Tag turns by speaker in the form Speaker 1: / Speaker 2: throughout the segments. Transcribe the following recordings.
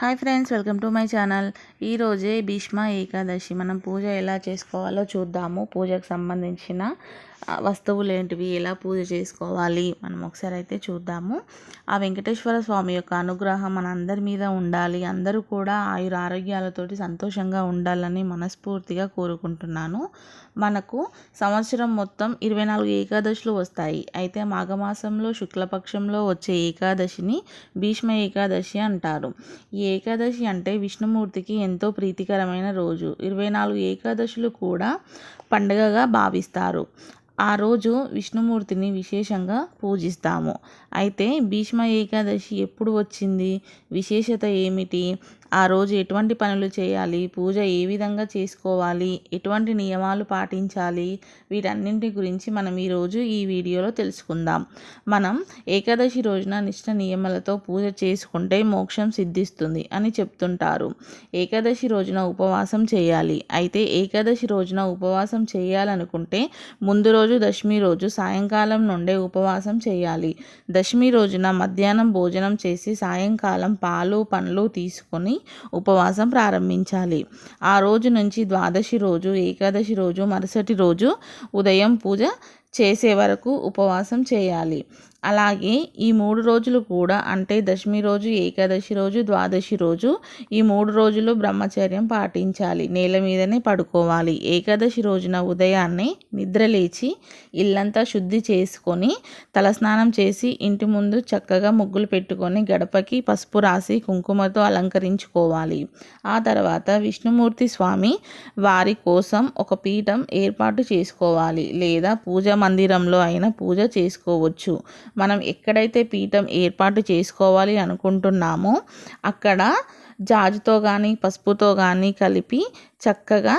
Speaker 1: Hi friends welcome to my channel. ఈరోజే భీష్మ ఏకాదశి. మనం పూజ ఎలా చేసుకోవాలో చూద్దాము. పూజకు సంబంధించిన వస్తువులు ఏంటివి ఎలా పూజ చేసుకోవాలి మనం ఒకసారి అయితే చూద్దాము. ఆ వెంకటేశ్వర స్వామి యొక్క అనుగ్రహం మన అందరి మీద ఉండాలి. అందరూ కూడా ఆయుర ఆరోగ్యాలతోటి సంతోషంగా ఉండాలని మనస్ఫూర్తిగా కోరుకుంటున్నాను. మనకు సంవత్సరం మొత్తం ఇరవై నాలుగు ఏకాదశులు వస్తాయి. అయితే మాఘమాసంలో శుక్లపక్షంలో వచ్చే ఏకాదశిని భీష్మ ఏకాదశి అంటారు. ఈ ఏకాదశి అంటే విష్ణుమూర్తికి ఎంతో ప్రీతికరమైన రోజు. ఇరవై నాలుగు ఏకాదశులు కూడా పండుగగా భావిస్తారు. ఆ రోజు విష్ణుమూర్తిని విశేషంగా పూజిస్తాము. అయితే భీష్మ ఏకాదశి ఎప్పుడు వచ్చింది? విశేషత ఏమిటి? ఆ రోజు ఎటువంటి పనులు చేయాలి? పూజ ఏ విధంగా చేసుకోవాలి? ఎటువంటి నియమాలు పాటించాలి? వీటన్నింటి గురించి మనం ఈరోజు ఈ వీడియోలో తెలుసుకుందాం. మనం ఏకాదశి రోజున నిష్ట నియమాలతో పూజ చేసుకుంటే మోక్షం సిద్ధిస్తుంది అని చెప్తుంటారు. ఏకాదశి రోజున ఉపవాసం చేయాలి. అయితే ఏకాదశి రోజున ఉపవాసం చేయాలనుకుంటే ముందు రోజు దశమి రోజు సాయంకాలం నుండే ఉపవాసం చేయాలి. దశమి రోజున మధ్యాహ్నం భోజనం చేసి సాయంకాలం పాలు పండ్లు తీసుకొని ఉపవాసం ప్రారంభించాలి. ఆ రోజు నుంచి ద్వాదశి రోజు ఏకాదశి రోజు మరుసటి రోజు ఉదయం పూజ చేసే వరకు ఉపవాసం చేయాలి. అలాగే ఈ మూడు రోజులు కూడా అంటే దశమి రోజు ఏకాదశి రోజు ద్వాదశి రోజు ఈ మూడు రోజులు బ్రహ్మచర్యం పాటించాలి. నేల మీదనే పడుకోవాలి. ఏకాదశి రోజున ఉదయాన్నే నిద్రలేచి ఇల్లంతా శుద్ధి చేసుకొని తలస్నానం చేసి ఇంటి ముందు చక్కగా ముగ్గులు పెట్టుకొని గడపకి పసుపు రాసి కుంకుమతో అలంకరించుకోవాలి. ఆ తర్వాత విష్ణుమూర్తి స్వామి వారి కోసం ఒక పీఠం ఏర్పాటు చేసుకోవాలి. లేదా పూజ మందిరంలో అయినా పూజ చేసుకోవచ్చు. మనం ఎక్కడైతే పీఠం ఏర్పాటు చేసుకోవాలి అనుకుంటున్నామో అక్కడ జాజుతో కానీ పసుపుతో కానీ కలిపి చక్కగా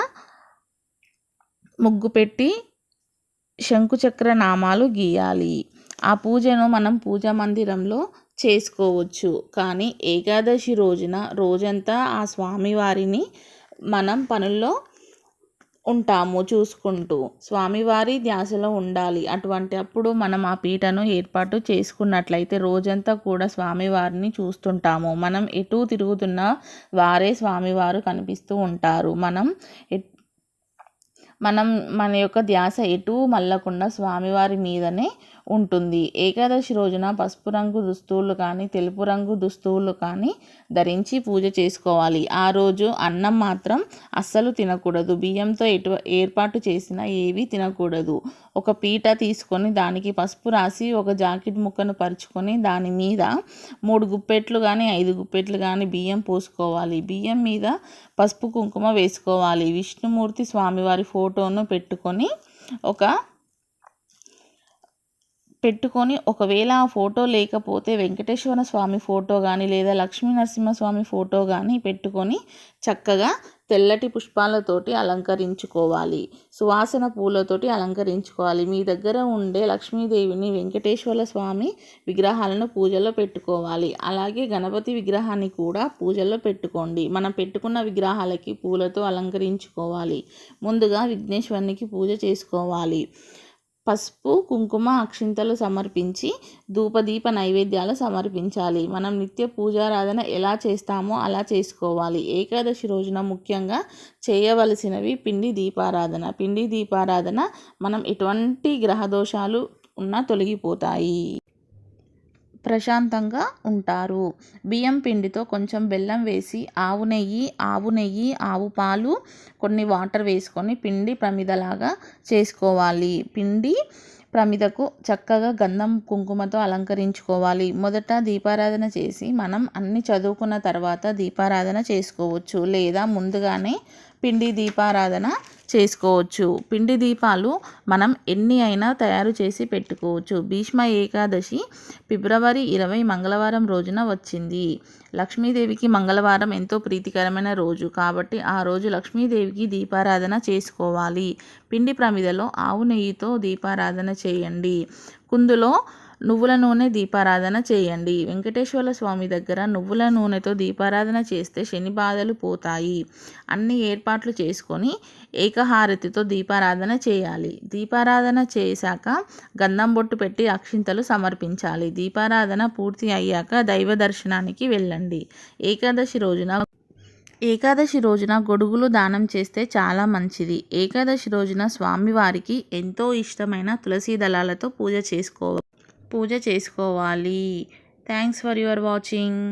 Speaker 1: ముగ్గు పెట్టి శంకుచక్ర నామాలు గీయాలి. ఆ పూజను మనం పూజా మందిరంలో చేసుకోవచ్చు. కానీ ఏకాదశి రోజున రోజంతా ఆ స్వామివారిని మనం పనుల్లో ఉంటాము చూసుకుంటూ. స్వామివారి ధ్యాసలో ఉండాలి. అటువంటి అప్పుడు మనం ఆ పీటను ఏర్పాటు చేసుకున్నట్లయితే రోజంతా కూడా స్వామివారిని చూస్తుంటాము. మనం ఎటు తిరుగుతున్నా వారే స్వామివారు కనిపిస్తూ ఉంటారు. మనం ఎట్- మనం మన యొక్క ధ్యాస ఎటు మళ్ళకుండా స్వామివారి మీదనే ఉంటుంది. ఏకాదశి రోజున పసుపు రంగు దుస్తువులు కానీ తెలుపు రంగు దుస్తువులు కానీ ధరించి పూజ చేసుకోవాలి. ఆ రోజు అన్నం మాత్రం అస్సలు తినకూడదు. బియ్యంతో ఎటు ఏర్పాటు చేసిన ఏవి తినకూడదు. ఒక పీట తీసుకొని దానికి పసుపు రాసి ఒక జాకెట్ ముక్కను పరుచుకొని దాని మీద మూడు గుప్పెట్లు కానీ ఐదు గుప్పెట్లు కానీ బియ్యం పోసుకోవాలి. బియ్యం మీద పసుపు కుంకుమ వేసుకోవాలి. విష్ణుమూర్తి స్వామివారి ఫోటోను పెట్టుకొని ఒక పెట్టుకొని ఒకవేళ ఆ ఫోటో లేకపోతే వెంకటేశ్వర స్వామి ఫోటో కానీ లేదా లక్ష్మీ నరసింహస్వామి ఫోటో కానీ పెట్టుకొని చక్కగా తెల్లటి పుష్పాలతోటి అలంకరించుకోవాలి. సువాసన పూలతోటి అలంకరించుకోవాలి. మీ దగ్గర ఉండే లక్ష్మీదేవిని వెంకటేశ్వర స్వామి విగ్రహాలను పూజలో పెట్టుకోవాలి. అలాగే గణపతి విగ్రహాన్ని కూడా పూజలో పెట్టుకోండి. మనం పెట్టుకున్న విగ్రహాలకి పూలతో అలంకరించుకోవాలి. ముందుగా విఘ్నేశ్వరునికి పూజ చేసుకోవాలి. పసుపు కుంకుమ అక్షింతలు సమర్పించి ధూపదీప నైవేద్యాలు సమర్పించాలి. మనం నిత్య పూజారాధన ఎలా చేస్తామో అలా చేసుకోవాలి. ఏకాదశి రోజున ముఖ్యంగా చేయవలసినవి పిండి దీపారాధన. పిండి దీపారాధన మనం ఎటువంటి గ్రహ దోషాలు ఉన్నా తొలగిపోతాయి. ప్రశాంతంగా ఉంటారు. బియ్యం పిండితో కొంచెం బెల్లం వేసి ఆవు నెయ్యి ఆవు నెయ్యి ఆవు పాలు కొన్ని వాటర్ వేసుకొని పిండి ప్రమిదలాగా చేసుకోవాలి. పిండి ప్రమిదకు చక్కగా గంధం కుంకుమతో అలంకరించుకోవాలి. మొదట దీపారాధన చేసి మనం అన్ని చదువుకున్న తర్వాత దీపారాధన చేసుకోవచ్చు. లేదా ముందుగానే పిండి దీపారాధన చేసుకోవచ్చు. పిండి దీపాలు మనం ఎన్ని అయినా తయారు చేసి పెట్టుకోవచ్చు. భీష్మ ఏకాదశి ఫిబ్రవరి ఇరవై మంగళవారం రోజున వచ్చింది. లక్ష్మీదేవికి మంగళవారం ఎంతో ప్రీతికరమైన రోజు. కాబట్టి ఆ రోజు లక్ష్మీదేవికి దీపారాధన చేసుకోవాలి. పిండి ప్రమిదలో ఆవు నెయ్యితో దీపారాధన చేయండి. కుందులో నువ్వుల నూనె దీపారాధన చేయండి. వెంకటేశ్వర స్వామి దగ్గర నువ్వుల నూనెతో దీపారాధన చేస్తే శని బాధలు పోతాయి. అన్ని ఏర్పాట్లు చేసుకొని ఏకహారతితో దీపారాధన చేయాలి. దీపారాధన చేశాక గంధం బొట్టు పెట్టి అక్షింతలు సమర్పించాలి. దీపారాధన పూర్తి అయ్యాక దైవ దర్శనానికి వెళ్ళండి. ఏకాదశి రోజున ఏకాదశి రోజున గొడుగులు దానం చేస్తే చాలా మంచిది. ఏకాదశి రోజున స్వామివారికి ఎంతో ఇష్టమైన తులసీ దళాలతో పూజ చేసుకోవాలి పూజ చేసుకోవాలి. Thanks for your watching